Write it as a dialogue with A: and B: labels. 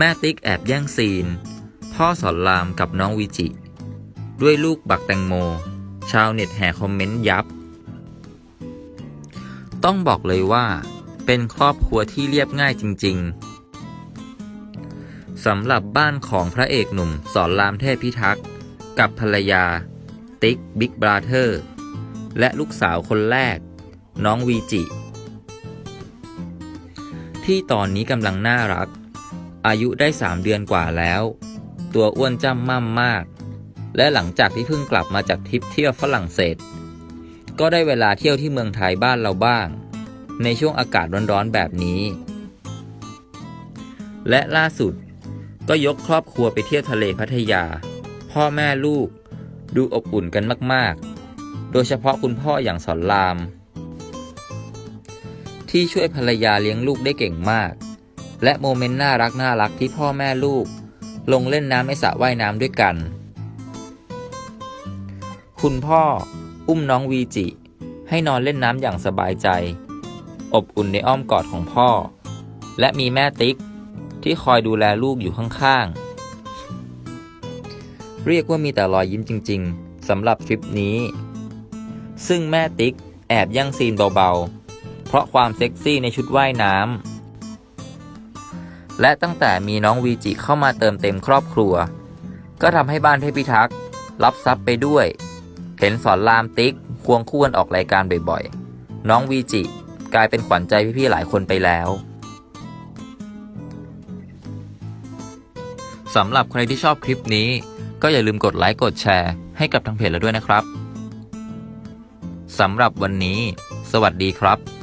A: แม่ติ๊กแอบแย่งซีน พ่อสอนรามกับน้องวิจิ ด้วยลูกบักแตงโม ชาวเน็ตแห่คอมเมนต์ยับ ต้องบอกเลยว่า เป็นครอบครัวที่เรียบง่ายจริง ๆ สำหรับบ้านของพระเอกหนุ่มสอนรามเทพพิทักษ์ กับภรรยา ติ๊กบิ๊กบราเธอร์ และลูกสาวคนแรก น้องวีจิ ที่ตอนนี้กำลังน่ารัก อายุได้3เดือนกว่าแล้ว ตัวอ้วนจ้ำม่ำมาก และหลังจากที่เพิ่งกลับมาจากทริปเที่ยวฝรั่งเศส ก็ได้เวลาเที่ยวที่เมืองไทยบ้านเราบ้าง ในช่วงอากาศร้อนๆแบบนี้ และล่าสุดก็ยกครอบครัวไปเที่ยวทะเลพัทยา พ่อแม่ลูก ดูอบอุ่นกันมากๆ โดยเฉพาะคุณพ่ออย่างสอนราม ที่ช่วยภรรยาเลี้ยงลูกได้เก่งมาก และโมเมนต์น่ารักน่ารักที่พ่อแม่ลูก ลงเล่นน้ำในสระว่ายน้ำด้วยกัน คุณพ่ออุ้มน้องวีจิ ให้นอนเล่นน้ำอย่างสบายใจ อบอุ่นในอ้อมกอดของพ่อ และมีแม่ติ๊กที่คอยดูแลลูกอยู่ข้างๆ เรียกว่ามีแต่รอยยิ้มจริง ๆสำหรับทริปนี้ ซึ่งแม่ติ๊กแอบย่างซีนเบาๆ เพราะความเซ็กซี่ในชุดว่ายน้ำ และตั้งแต่มีน้องวีจิเข้ามาเติมเต็มครอบครัว ก็ทำให้บ้านเทพิทักษ์รับทรัพย์ไปด้วย เห็นสอนรามติ๊กควงคู่กันออกรายการบ่อยๆ น้องวีจิกลายเป็นขวัญใจพี่ๆหลายคนไปแล้วสำหรับใครที่ชอบคลิปนี้ ก็อย่าลืมกดไลค์กดแชร์ให้กับทางเพจเราด้วยนะครับสำหรับวันนี้ สวัสดีครับ